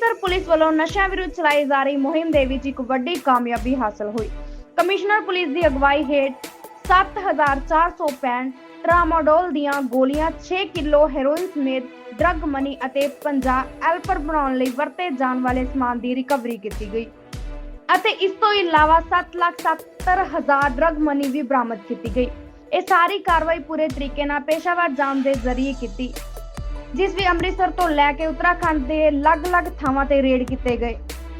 Amritsar police ਵੱਲੋਂ ਨਸ਼ਿਆਂ ਵਿਰੁੱਧ ਚਲਾਈ ਜਾ ਰਹੀ ਮੁਹਿੰਮ ਦੇ ਵਿੱਚ ਇੱਕ ਵੱਡੀ ਕਾਮਯਾਬੀ ਹਾਸਲ ਹੋਈ। ਕਮਿਸ਼ਨਰ ਪੁਲਿਸ ਦੀ ਅਗਵਾਈ ਹੇਠ 7465 ਟਰਾਮਾਡੋਲ ਦੀਆਂ ਗੋਲੀਆਂ 6 ਕਿਲੋ ਹੈਰੋਇਨ ਸਮੇਤ ਡਰੱਗ ਮਨੀ ਅਤੇ 50 ਐਲਪਰ ਬਣਾਉਣ ਲਈ ਵਰਤੇ ਜਾਣ ਵਾਲੇ ਸਮਾਨ ਦੀ ਰਿਕਵਰੀ ਕੀਤੀ ਗਈ। ਅਤੇ ਇਸ ਤੋਂ ਇਲਾਵਾ 770000 ਡਰੱਗ ਮਨੀ ਵੀ ਬਰਾਮਦ ਕੀਤੀ ਗਈ। ਇਹ ਸਾਰੀ ਕਾਰਵਾਈ ਪੂਰੇ ਤਰੀਕੇ ਨਾਲ ਪੇਸ਼ਾਵਰ ਜਾਂਚ ਦੇ ਜ਼ਰੀਏ ਕੀਤੀ ਜਿਸ ਵੀ ਅੰਮ੍ਰਿਤਸਰ ਤੋਂ ਲੈ ਕੇ ਉੱਤਰਾਖੰਡ ਦੇ ਅਲੱਗ-ਅਲੱਗ ਥਾਵਾਂ ਤੇ ਰੇਡ ਕੀਤੇ ਗਏ।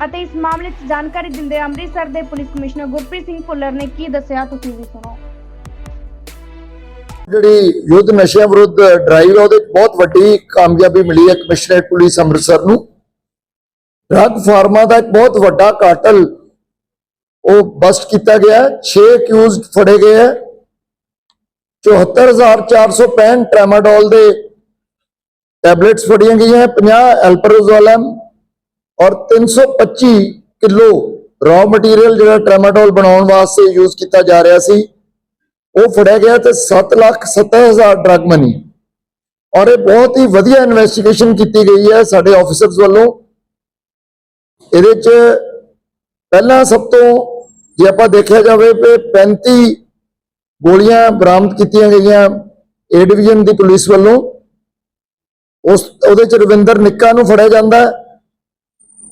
ਅਤੇ ਇਸ ਮਾਮਲੇ 'ਚ ਜਾਣਕਾਰੀ ਦਿੰਦੇ ਅੰਮ੍ਰਿਤਸਰ ਦੇ ਪੁਲਿਸ ਕਮਿਸ਼ਨਰ ਗੁਰਪ੍ਰੀਤ ਸਿੰਘ ਭੁੱਲਰ ਨੇ ਕੀ ਦੱਸਿਆ, ਤੁਸੀਂ ਵੀ ਸੁਣੋ। ਜਿਹੜੀ ਯੁੱਧ ਨਸ਼ਿਆਂ ਵਿਰੁੱਧ ਡਰਾਈਵ ਹੈ ਉਹਦੇ 'ਚ ਬਹੁਤ ਵੱਡੀ ਕਾਮਯਾਬੀ ਮਿਲੀ ਹੈ ਕਮਿਸ਼ਨਰੇਟ ਪੁਲਿਸ ਅੰਮ੍ਰਿਤਸਰ ਨੂੰ। ਡਰੱਗ ਫਾਰਮਾ ਦਾ ਇੱਕ ਬਹੁਤ ਵੱਡਾ ਕਾਟਲ ਉਹ ਬਸਟ ਕੀਤਾ ਗਿਆ 6 ਅਕਿਊਜ਼ਡ ਫੜੇ ਗਏ ਹੈ। 74465 ਟ੍ਰੈਮਾਡੋਲ ਦੇ ਟੈਬਲੇਟਸ ਫੜੀਆਂ ਗਈਆਂ 50 ਐਲਪਰੋਜ਼ੋਲਮ ਔਰ 325 ਕਿਲੋ ਰॉ ਮਟੀਰੀਅਲ ਜਿਹੜਾ ਟ੍ਰੈਮਾਡੋਲ ਬਣਾਉਣ ਵਾਸਤੇ ਯੂਜ਼ ਕੀਤਾ ਜਾ ਰਿਹਾ ਸੀ। ਉਹ ਫੜਿਆ ਗਿਆ ਤੇ 7 ਲੱਖ 70000 ਡਰਗ ਮਨੀ ਔਰ ਇਹ ਬਹੁਤ ਹੀ ਵਧੀਆ ਇਨਵੈਸਟੀਗੇਸ਼ਨ ਕੀਤੀ ਗਈ ਹੈ ਸਾਡੇ ਆਫੀਸਰਸ ਵੱਲੋਂ। ਇਹਦੇ ਚ ਪਹਿਲਾਂ ਸਭ ਤੋਂ ਜੇ ਆਪਾਂ ਦੇਖਿਆ ਜਾਵੇ ਕਿ 35 ਗੋਲੀਆਂ ਬਰਾਮਦ ਕੀਤੀਆਂ ਗਈਆਂ ਏ ਡਿਵੀਜ਼ਨ ਦੀ ਪੁਲਿਸ ਵੱਲੋਂ। ਉਸ ਉਹਦੇ ਚ ਰਵਿੰਦਰ ਨਿੱਕਾ ਨੂੰ ਫੜਿਆ ਜਾਂਦਾ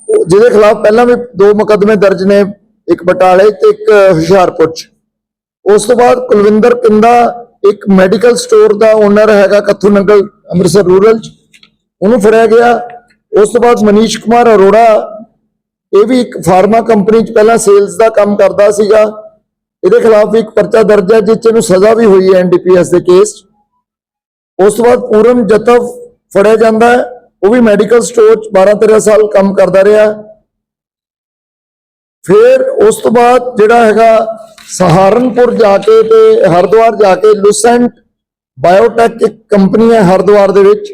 ਜਿਹਦੇ ਖਿਲਾਫ ਪਹਿਲਾਂ ਵੀ ਦੋ ਮੁਕੱਦਮੇ ਦਰਜ ਨੇ, ਇੱਕ ਬਟਾਲੇ ਤੇ ਇੱਕ ਹੁਸ਼ਿਆਰਪੁਰ ਚ। ਉਸ ਤੋਂ ਬਾਅਦ ਕੁਲਵਿੰਦਰ ਕਿੰਦਾ ਇੱਕ ਮੈਡੀਕਲ ਸਟੋਰ ਦਾ ਓਨਰ ਹੈਗਾ ਕੱਥੂ ਨੰਗਲ, ਅੰਮ੍ਰਿਤਸਰ ਰੂਰਲ ਚ। ਉਹਨੂੰ ਫੜਿਆ ਗਿਆ। ਉਸ ਤੋਂ ਬਾਅਦ ਮਨੀਸ਼ ਕੁਮਾਰ ਅਰੋੜਾ, ਇਹ ਵੀ ਇੱਕ ਫਾਰਮਾ ਕੰਪਨੀ ਚ ਪਹਿਲਾਂ ਸੇਲਸ ਦਾ ਕੰਮ ਕਰਦਾ ਸੀਗਾ। ਇਹਦੇ ਖਿਲਾਫ ਵੀ ਇੱਕ ਪਰਚਾ ਦਰਜ ਹੈ, ਜਿਸ 'ਚ ਇਹਨੂੰ ਸਜ਼ਾ ਵੀ ਹੋਈ ਹੈ ਐਨਡੀਪੀਐਸ ਦੇ ਕੇਸ 'ਚ। ਉਸ ਤੋਂ ਬਾਅਦ ਪੂਰਨ ਜਤਵ ਫੜਿਆ ਜਾਂਦਾ ਹੈ। ਉਹ ਵੀ ਮੈਡੀਕਲ ਸਟੋਰ ਚ 12 13 ਸਾਲ ਕੰਮ ਕਰਦਾ ਰਿਹਾ। ਫਿਰ ਉਸ ਤੋਂ ਬਾਅਦ ਜਿਹੜਾ ਹੈਗਾ ਸਹਾਰਨਪੁਰ ਜਾ ਕੇ ਤੇ ਹਰਿਦੁਆਰ ਜਾ ਕੇ ਲੁਸੈਂਟ ਬਾਇਓਟੈਕ ਇੱਕ ਕੰਪਨੀ ਹੈ ਹਰਿਦੁਆਰ ਦੇ ਵਿੱਚ,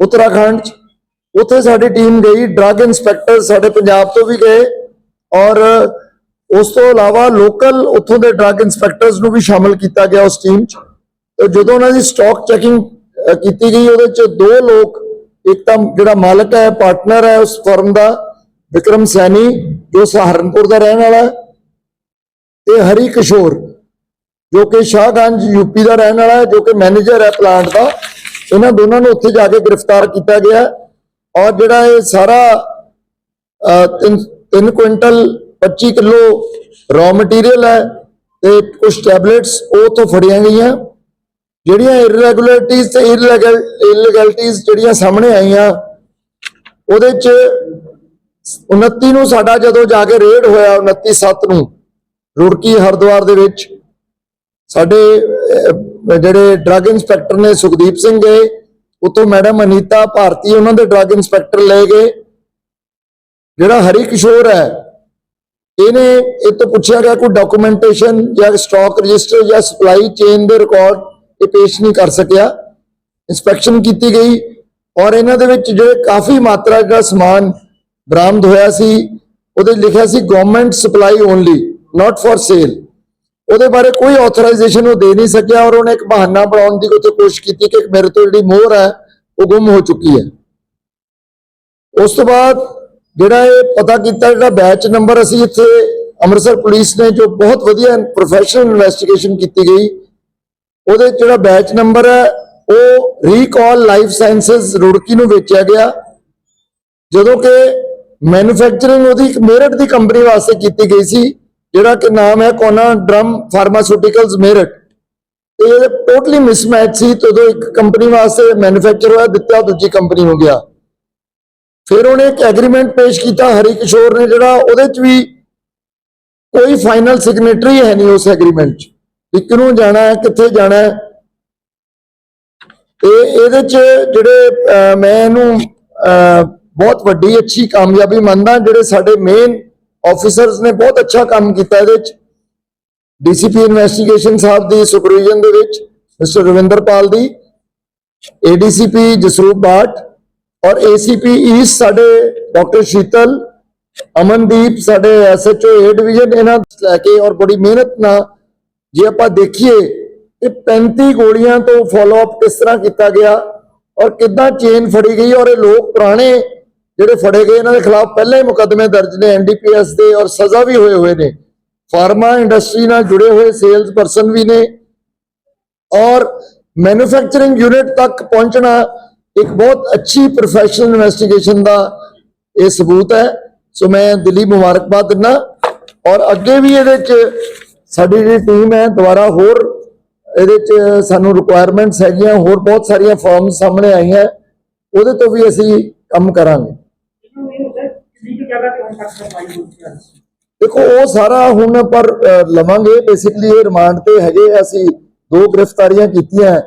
ਉੱਤਰਾਖੰਡ ਚ। ਉੱਥੇ ਸਾਡੀ ਟੀਮ ਗਈ ਡਰੱਗ ਇਨਸਪੈਕਟਰ ਸਾਡੇ ਪੰਜਾਬ ਤੋਂ ਵੀ ਗਏ ਔਰ ਉਸ ਤੋਂ ਇਲਾਵਾ ਲੋਕਲ ਉੱਥੋਂ ਦੇ ਡਰੱਗ ਇਨਸਪੈਕਟਰਸ ਨੂੰ ਵੀ ਸ਼ਾਮਲ ਕੀਤਾ ਗਿਆ ਉਸ ਟੀਮ ਚ। ਤੇ ਜਦੋਂ ਉਹਨਾਂ ਦੀ ਸਟਾਕ ਚੈਕਿੰਗ ਕੀਤੀ ਗਈ, ਉਹਦੇ ਚ ਦੋ ਲੋਕ, ਇੱਕ ਤਾਂ ਜਿਹੜਾ ਮਾਲਕ ਹੈ ਪਾਰਟਨਰ ਹੈ ਉਸ ਫਰਮ ਦਾ, ਵਿਕਰਮ ਸੈਣੀ, ਜੋ ਸਹਾਰਨਪੁਰ ਦਾ ਰਹਿਣ ਵਾਲਾ ਹੈ, ਤੇ ਹਰੀ ਕਿਸ਼ੋਰ, ਜੋ ਕਿ ਸ਼ਾਹਗੰਜ ਯੂਪੀ ਦਾ ਰਹਿਣ ਵਾਲਾ ਹੈ, ਜੋ ਕਿ ਮੈਨੇਜਰ ਹੈ ਪਲਾਂਟ ਦਾ, ਇਹਨਾਂ ਦੋਨਾਂ ਨੂੰ ਉੱਥੇ ਜਾ ਕੇ ਗ੍ਰਿਫਤਾਰ ਕੀਤਾ ਗਿਆ ਔਰ ਜਿਹੜਾ ਇਹ ਸਾਰਾ 3 ਕੁਇੰਟਲ 25 ਕਿਲੋ ਰॉ ਮਟੀਰੀਅਲ ਹੈ, ਤੇ ਕੁਝ ਟੈਬਲੇਟਸ ਉਹ ਤੋਂ ਫੜੀਆਂ ਗਈਆਂ। ਜਿਹੜੀਆਂ ਇਰੈਗੂਲਰਿਟੀਜ਼ ਤੇ ਇਲੈਗੈਲਿਟੀਜ਼ ਜਿਹੜੀਆਂ ਸਾਹਮਣੇ ਆਈਆਂ, ਉਹਦੇ ਚ 29 ਨੂੰ ਸਾਡਾ ਜਦੋਂ ਜਾ ਕੇ ਰੇਡ ਹੋਇਆ 29 7 ਨੂੰ, ਰੁੜਕੀ ਹਰਿਦੁਆਰ ਦੇ ਵਿੱਚ, ਸਾਡੇ ਜਿਹੜੇ ਡਰੱਗ ਇੰਸਪੈਕਟਰ ਨੇ ਸੁਖਦੀਪ ਸਿੰਘ ਗਏ ਉਤੋਂ ਮੈਡਮ ਅਨੀਤਾ ਭਾਰਤੀ ਉਹਨਾਂ ਦੇ ਡਰੱਗ ਇੰਸਪੈਕਟਰ ਲੈ ਗਏ। ਜਿਹੜਾ ਹਰੀ ਕਿਸ਼ੋਰ ਹੈ, ਇਹਨੇ ਇਹ ਤੋਂ ਪੁੱਛਿਆ ਗਿਆ ਕੋਈ ਡਾਕੂਮੈਂਟੇਸ਼ਨ ਜਾਂ ਸਟਾਕ ਰਜਿਸਟਰ ਜਾਂ ਸਪਲਾਈ ਚੇਨ ਦੇ ਰਿਕਾਰਡ ਇਹ ਪੇਸ਼ ਨਹੀਂ ਕਰ ਸਕਿਆ। ਇਨਸਪੈਕਸ਼ਨ ਕੀਤੀ ਗਈ ਔਰ ਇਹਨਾਂ ਦੇ ਵਿੱਚ ਜਿਹੜੇ ਕਾਫੀ ਮਾਤਰਾ ਦਾ ਸਮਾਨ ਬਰਾਮਦ ਹੋਇਆ ਸੀ, ਉਹਦੇ ਲਿਖਿਆ ਸੀ government supply only not for sale ਉਹਦੇ ਬਾਰੇ ਕੋਈ ਆਥੋਰਾਈਜੇਸ਼ਨ ਉਹ ਦੇ ਨਹੀਂ ਸਕਿਆ ਔਰ ਉਹਨੇ ਇੱਕ ਬਹਾਨਾ ਬਣਾਉਣ ਦੀ ਉੱਥੇ ਕੋਸ਼ਿਸ਼ ਕੀਤੀ ਕਿ ਮੇਰੇ ਤੋਂ ਜਿਹੜੀ ਮੋਹਰ ਹੈ, ਉਹ ਗੁੰਮ ਹੋ ਚੁੱਕੀ ਹੈ। ਉਸ ਤੋਂ ਬਾਅਦ ਜਿਹੜਾ ਇਹ ਪਤਾ ਕੀਤਾ ਜਿਹੜਾ ਬੈਚ ਨੰਬਰ ਅਸੀਂ ਇੱਥੇ ਅੰਮ੍ਰਿਤਸਰ ਪੁਲਿਸ ਨੇ, ਜੋ ਬਹੁਤ ਵਧੀਆ ਪ੍ਰੋਫੈਸ਼ਨਲ ਇਨਵੈਸਟੀਗੇਸ਼ਨ ਕੀਤੀ ਗਈ ਉਹਦੇ ਜਿਹੜਾ ਬੈਚ ਨੰਬਰ ਹੈ, ਉਹ ਰੀਕਾਲ ਲਾਈਫ ਸਾਇੰਸਸ ਰੁੜਕੀ ਨੂੰ ਵੇਚਿਆ ਗਿਆ। ਜਦੋਂ ਕਿ ਮੈਨੂਫੈਕਚਰਿੰਗ ਉਹਦੀ ਇੱਕ ਮੇਰਠ ਦੀ ਕੰਪਨੀ ਵਾਸਤੇ ਕੀਤੀ ਗਈ ਸੀ, ਜਿਹੜਾ ਕਿ ਨਾਮ ਹੈ ਕੋਨਾ ਡਰਮ ਫਾਰਮਾਸਿਊਟੀਕਲਸ ਮੇਰਠ। ਤੇ ਇਹ ਟੋਟਲੀ ਮਿਸਮੈਚ ਸੀ, ਤੇ ਉਦੋਂ ਇੱਕ ਕੰਪਨੀ ਵਾਸਤੇ ਮੈਨੂਫੈਕਚਰ ਹੋਇਆ, ਦਿੱਤਾ, ਦੂਜੀ ਕੰਪਨੀ ਹੋ ਗਿਆ। ਫਿਰ ਉਹਨੇ ਇੱਕ ਐਗਰੀਮੈਂਟ ਪੇਸ਼ ਕੀਤਾ, ਹਰੀ ਕਿਸ਼ੋਰ ਨੇ, ਜਿਹੜਾ ਉਹਦੇ ਚ ਵੀ ਕੋਈ ਫਾਈਨਲ ਸਿਗਨੇਟਰੀ ਹੈ ਨਹੀਂ ਉਸ ਐਗਰੀਮੈਂਟ ਚ। ਵੀ ਕਿਹਨੂੰ ਜਾਣਾ ਹੈ ਕਿੱਥੇ ਜਾਣਾ ਹੈ? ਤੇ ਇਹਦੇ ਚ ਜਿਹੜੇ ਮੈਂ ਇਹਨੂੰ ਅਹ, ਬਹੁਤ ਵੱਡੀ ਅੱਛੀ ਕਾਮਯਾਬੀ ਮੰਨਦਾ ਜਿਹੜੇ ਸਾਡੇ ਮੇਨ ਆਫੀਸਰਸ ਨੇ ਬਹੁਤ ਅੱਛਾ ਕੰਮ ਕੀਤਾ ਇਹਦੇ ਚ। ਡੀਸੀਪੀ ਇਨਵੈਸਟੀਗੇਸ਼ਨ ਸਾਹਿਬ ਦੀ ਸੁਪਰਵੀਜ਼ਨ ਦੇ ਵਿੱਚ ਮਿਸਟਰ ਰਵਿੰਦਰਪਾਲ ਦੀ ਏਡੀਸੀਪੀ ਜਸਰੂਪ ਬਾਟ ਔਰ ਏਸੀਪੀ ਈਸਟ ਸਾਡੇ ਡਾਕਟਰ ਸ਼ੀਤਲ ਅਮਨਦੀਪ ਸਾਡੇ ਐਸਐਚਓ ਏ ਡਿਵੀਜ਼ਨ ਇਹਨਾਂ ਲੈ ਕੇ ਔਰ ਬੜੀ ਮਿਹਨਤ ਨਾਲ ਜੇ ਆਪਾਂ ਦੇਖੀਏ ਕਿ 35 ਗੋਲੀਆਂ ਤੋਂ ਫਾਲੋ ਅਪ ਕਿਸ ਤਰ੍ਹਾਂ ਕੀਤਾ ਗਿਆ ਔਰ ਕਿੱਦਾਂ ਚੇਨ ਫੜੀ ਗਈ ਔਰ ਇਹ ਲੋਕ ਪੁਰਾਣੇ ਜਿਹੜੇ ਫੜੇ ਗਏ, ਇਹਨਾਂ ਦੇ ਖਿਲਾਫ ਪਹਿਲਾਂ ਹੀ ਮੁਕੱਦਮੇ ਦਰਜ ਨੇ ਐਨਡੀਪੀਐਸ ਦੇ ਔਰ ਸਜ਼ਾ ਵੀ ਹੋਏ ਹੋਏ ਨੇ। ਫਾਰਮਾ ਇੰਡਸਟਰੀ ਨਾਲ ਜੁੜੇ ਹੋਏ ਸੇਲਸ ਪਰਸਨ ਵੀ ਨੇ ਔਰ ਮੈਨੂਫੈਕਚਰਿੰਗ ਯੂਨਿਟ ਤੱਕ ਪਹੁੰਚਣਾ ਇੱਕ ਬਹੁਤ ਅੱਛੀ ਪ੍ਰੋਫੈਸ਼ਨਲ ਇਨਵੈਸਟੀਗੇਸ਼ਨ ਦਾ ਇਹ ਸਬੂਤ ਹੈ। ਸੋ ਮੈਂ ਦਿੱਲੀ ਮੁਬਾਰਕਬਾਦ ਦਿੰਦਾ ਔਰ ਅੱਗੇ ਵੀ ਇਹਦੇ ਚ ਸਾਡੀ ਜਿਹੜੀ ਟੀਮ ਹੈ ਦੁਬਾਰਾ ਹੋਰ ਇਹਦੇ ਚ ਸਾਨੂੰ ਰਿਕੁਆਇਰਮੈਂਟਸ ਹੈਗੀਆਂ, ਹੋਰ ਬਹੁਤ ਸਾਰੀਆਂ ਫਾਰਮਸ ਸਾਹਮਣੇ ਆਈਆਂ। ਉਹਦੇ ਤੋਂ ਵੀ ਅਸੀਂ ਕੰਮ ਕਰਾਂਗੇ। ਦੇਖੋ, ਉਹ ਸਾਰਾ ਹੁਣ ਪਰ ਲਵਾਂਗੇ। ਬੇਸਿਕਲੀ ਇਹ ਰਿਮਾਂਡ ਤੇ ਹੈਗੇ ਆ। ਅਸੀਂ ਦੋ ਗ੍ਰਿਫਤਾਰੀਆਂ ਕੀਤੀਆਂ।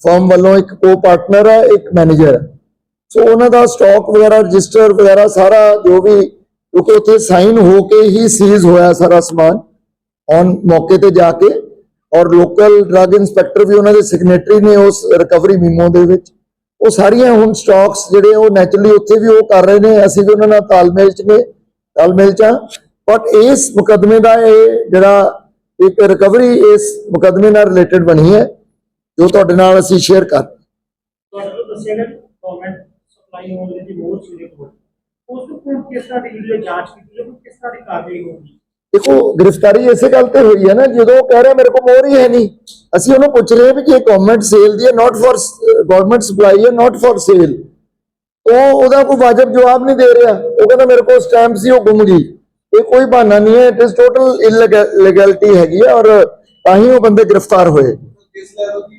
ਫਰਮ ਵੱਲੋਂ ਇੱਕ ਕੋ ਪਾਰਟਨਰ ਹੈ ਇੱਕ ਮੈਨੇਜਰ ਹੈ ਸੋ ਉਹਨਾਂ ਦਾ ਸਟਾਕ ਵਗੈਰਾ ਰਜਿਸਟਰ ਵਗੈਰਾ ਸਾਰਾ ਜੋ ਵੀ, ਕਿਉਂਕਿ ਉੱਥੇ ਸਾਈਨ ਹੋ ਕੇ ਹੀ ਸੀਜ਼ ਹੋਇਆ ਸਾਰਾ ਸਮਾਨ। ਔਨ ਮੌਕੇ ਤੇ ਜਾ ਕੇ ਔਰ ਲੋਕਲ ਡਰੱਗ ਇਨਸਪੈਕਟਰ ਵੀ ਉਹਨਾਂ ਦੇ ਸਿਗਨੇਟਰੀ ਨੇ ਉਸ ਰਿਕਵਰੀ ਮੀਮੋ ਦੇ ਵਿੱਚ। ਉਹ ਸਾਰੀਆਂ ਹੁਣ ਸਟਾਕਸ ਜਿਹੜੇ ਉਹ ਨੈਚੁਰਲੀ ਉੱਥੇ ਵੀ ਉਹ ਕਰ ਰਹੇ ਨੇ, ਅਸੀਂ ਵੀ ਉਹਨਾਂ ਨਾਲ ਤਾਲਮੇਲ ਚ ਨੇ, ਤਾਲਮੇਲ ਚ ਬਟ ਇਸ ਮੁਕਦਮੇ ਦਾ ਇਹ ਜਿਹੜਾ ਇੱਕ ਰਿਕਵਰੀ ਇਸ ਮੁਕਦਮੇ ਨਾਲ ਰਿਲੇਟਡ ਬਣੀ ਹੈ, ਜੋ ਤੁਹਾਡੇ ਨਾਲ ਅਸੀਂ ਸ਼ੇਅਰ ਕਰ ਤੁਹਾਡੇ ਦੱਸਿਆ ਗਿਆ ਗਵਰਨਮੈਂਟ ਸਪਲਾਈ ਹੋਣ ਦੀ ਮੋਰ ਸੀਰੀਅਸ ਹੋ ਉਸ ਤੋਂ ਕਿਸ ਤਰ੍ਹਾਂ ਦੀ ਜਾਂਚ ਕੀਤੀ ਜਾਊਗੀ ਕਿਸ ਤਰ੍ਹਾਂ ਦੀ ਕਾਰਵਾਈ ਹੋਊਗੀ? ਦੇਖੋ ਗ੍ਰਿਫਤਾਰੀ ਇਸੇ ਗੱਲ ਤੇ ਹੋਈ ਹੈ ਨਾ ਜਦੋਂ ਉਹ ਕਹਿ ਰਿਹਾ ਮੇਰੇ ਕੋਲ ਮੋਹਰ ਹੀ ਹੈ ਨਹੀਂ। ਅਸੀਂ ਉਹਨੂੰ ਪੁੱਛ ਰਹੇ ਵੀ ਕਿ ਇਹ ਗਵਰਨਮੈਂਟ ਸੇਲ ਦੀ ਹੈ ਨਾਟ ਫॉर ਗਵਰਨਮੈਂਟ ਸਪਲਾਈ ਹੈ ਨਾਟ ਫॉर ਸੇਲ ਉਹ ਉਹਦਾ ਕੋਈ ਵਾਜਬ ਜਵਾਬ ਨਹੀਂ ਦੇ ਰਿਹਾ। ਉਹ ਕਹਿੰਦਾ ਮੇਰੇ ਕੋਲ ਸਟੈਂਪ ਸੀ ਉਹ ਗੁੰਮ ਗਈ। ਇਹ ਕੋਈ ਬਹਾਨਾ ਨਹੀਂ ਹੈ ਇਟ ਇਜ਼ ਟੋਟਲ ਇਲੀਗੈਲਿਟੀ ਹੈਗੀ ਹੈ ਔਰ ਤਾਂ ਹੀ ਉਹ ਬੰਦੇ ਗ੍ਰਿਫਤਾਰ ਹੋਏ। ਕਿਸ ਲੈਵਲ ਦੀ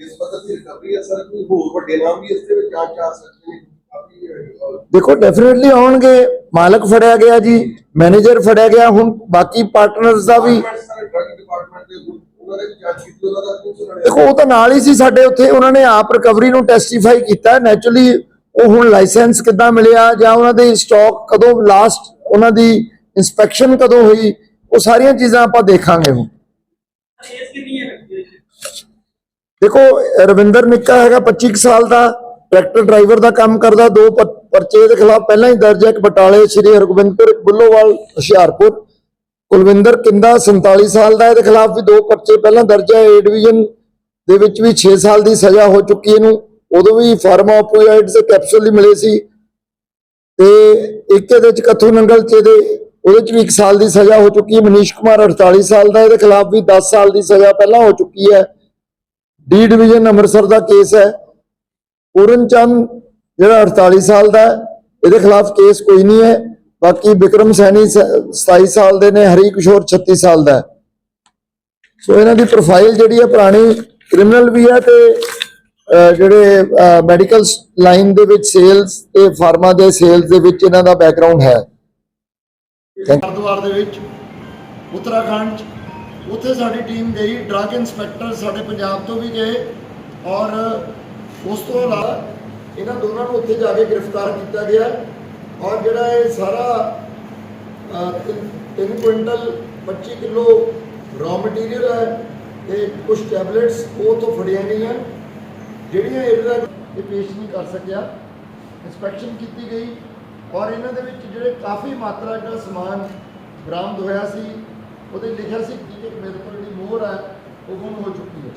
ਇਸ ਪੱਧਰ ਦੀ ਰਿਕਵਰੀ ਹੈ ਸਰ ਕੋਈ ਹੋਰ ਵੱਡੇ ਨਾਮ ਵੀ ਇਸ ਦੇ ਵਿੱਚ ਆ ਜਾ ਸਕਦੇ ਨੇ? ਕਾਫੀ ਅਹ, ਦੇਖੋ ਡੈਫੀਨਿਟਲੀ ਆਉਣਗੇ। ਮਾਲਕ ਫੜਿਆ ਗਿਆ ਜੀ, ਮੈਨੇਜਰ ਫੜਿਆ ਗਿਆ, ਹੁਣ ਬਾਕੀ ਪਾਰਟਨਰਸ ਦਾ ਵੀ। ਦੇਖੋ, ਉਹ ਤਾਂ ਨਾਲ ਹੀ ਸੀ ਸਾਡੇ ਉੱਥੇ, ਉਹਨਾਂ ਨੇ ਆਪ ਰਿਕਵਰੀ ਨੂੰ ਟੈਸਟੀਫਾਈ ਕੀਤਾ। ਨੈਚੁਰਲੀ ਉਹ ਹੁਣ ਲਾਇਸੈਂਸ ਕਿੱਦਾਂ ਮਿਲਿਆ, ਜਾਂ ਉਹਨਾਂ ਦੇ ਸਟਾਕ ਕਦੋਂ ਲਾਸਟ ਉਹਨਾਂ ਦੀ ਇਨਸਪੈਕਸ਼ਨ ਕਦੋਂ ਹੋਈ, ਉਹ ਸਾਰੀਆਂ ਚੀਜ਼ਾਂ ਆਪਾਂ ਦੇਖਾਂਗੇ ਹੁਣ। ਦੇਖੋ, ਰਵਿੰਦਰ ਨਿੱਕਾ ਹੈਗਾ 25 ਕੁ ਸਾਲ ਦਾ। ਟਰੈਕਟਰ ਡਰਾਈਵਰ ਦਾ ਕੰਮ ਕਰਦਾ, ਦੋ ਪ- ਪਰਚੇ ਦੇ ਖਿਲਾਫ ਪਹਿਲਾਂ ਹੀ ਦਰਜ ਹੈ ਇੱਕ ਬਟਾਲੇ ਸ਼੍ਰੀ ਹਰਗੋਬਿੰਦਪੁਰ ਬੁੱਲੋਵਾਲ, ਹੁਸ਼ਿਆਰਪੁਰ। ਕੁਲਵਿੰਦਰ ਕਿੰਦਾ 47 ਸਾਲ ਦਾ ਇਹਦੇ ਖਿਲਾਫ ਵੀ ਦੋ ਪਰਚੇ ਪਹਿਲਾਂ ਦਰਜ ਹੈ ਏ ਡਿਵੀਜ਼ਨ ਦੇ ਵਿੱਚ ਵੀ 6 ਸਾਲ ਦੀ ਸਜ਼ਾ ਹੋ ਚੁੱਕੀ ਇਹਨੂੰ। ਉਦੋਂ ਵੀ ਫਾਰਮਾ ਓਪੀਆਇਡਸ ਕੈਪਸੂਲ ਹੀ ਮਿਲੇ ਸੀ। ਤੇ ਇੱਕ ਇਹਦੇ ਚ ਕੱਥੂ ਨੰਗਲ ਚ ਇਹਦੇ, ਉਹਦੇ ਚ ਵੀ 1 ਸਾਲ ਦੀ ਸਜ਼ਾ ਹੋ ਚੁੱਕੀ ਹੈ। ਮਨੀਸ਼ ਕੁਮਾਰ 48 ਸਾਲ ਦਾ ਇਹਦੇ ਖਿਲਾਫ ਵੀ 10 ਸਾਲ ਦੀ ਸਜ਼ਾ ਪਹਿਲਾਂ ਹੋ ਚੁੱਕੀ ਹੈ। ਡੀ ਡਿਵੀਜ਼ਨ ਅੰਮ੍ਰਿਤਸਰ ਦਾ ਕੇਸ ਹੈ। ਪੂਰਨ ਚੰਦ ਜਿਹੜਾ 48 ਸਾਲ ਦਾ ਇਹਦੇ ਖਿਲਾਫ ਕੇਸ ਕੋਈ ਨਹੀਂ ਹੈ। ਬਾਕੀ ਵਿਕਰਮ ਸੈਣੀ ਸ- 27 ਸਾਲ ਦੇ ਨੇ, ਹਰੀ ਕਿਸ਼ੋਰ 36 ਸਾਲ ਦਾ ਸੋ ਇਹਨਾਂ ਦੀ ਪ੍ਰੋਫਾਈਲ ਜਿਹੜੀ ਹੈ, ਪੁਰਾਣੀ ਕ੍ਰਿਮੀਨਲ ਵੀ ਹੈ ਤੇ ਜਿਹੜੇ ਮੈਡੀਕਲ ਲਾਈਨ ਦੇ ਵਿੱਚ ਸੇਲਸ ਤੇ ਫਾਰਮਾ ਦੇ ਸੇਲਸ ਦੇ ਵਿੱਚ ਇਹਨਾਂ ਦਾ ਬੈਕਗ੍ਰਾਉਂਡ ਹੈ। ਹਰਿਦੁਆਰ ਦੇ ਵਿੱਚ, ਉੱਤਰਾਖੰਡ 'ਚ, ਉੱਥੇ ਸਾਡੀ ਟੀਮ ਗਈ ਡਰੱਗ ਇਨਸਪੈਕਟਰ ਸਾਡੇ ਪੰਜਾਬ ਤੋਂ ਵੀ ਗਏ ਔਰ ਉਸ ਤੋਂ ਇਲਾਵਾ ਇਹਨਾਂ ਦੋਨਾਂ ਨੂੰ ਉੱਥੇ ਜਾ ਕੇ ਗ੍ਰਿਫਤਾਰ ਕੀਤਾ ਗਿਆ ਔਰ ਜਿਹੜਾ ਇਹ ਸਾਰਾ 3 ਕੁਇੰਟਲ 25 ਕਿਲੋ ਰॉ ਮਟੀਰੀਅਲ ਹੈ ਤੇ ਕੁਝ ਟੈਬਲੇਟਸ ਉਹ ਤੋਂ ਫੜੀਆਂ ਗਈਆਂ, ਜਿਹੜੀਆਂ ਇਹਦਾ ਇਹ ਪੇਸ਼ ਨਹੀਂ ਕਰ ਸਕਿਆ। ਇਨਸਪੈਕਸ਼ਨ ਕੀਤੀ ਗਈ ਔਰ ਇਹਨਾਂ ਦੇ ਵਿੱਚ ਜਿਹੜੇ ਕਾਫੀ ਮਾਤਰਾ ਜਿਹੜਾ ਸਮਾਨ ਬਰਾਮਦ ਹੋਇਆ ਸੀ, ਉਹਦੇ ਲਿਖਿਆ ਸੀ ਕਿ ਮੇਰੇ ਕੋਲ ਜਿਹੜੀ ਮੋਹਰ ਹੈ, ਉਹ ਗੁੰਮ ਹੋ ਚੁੱਕੀ ਹੈ।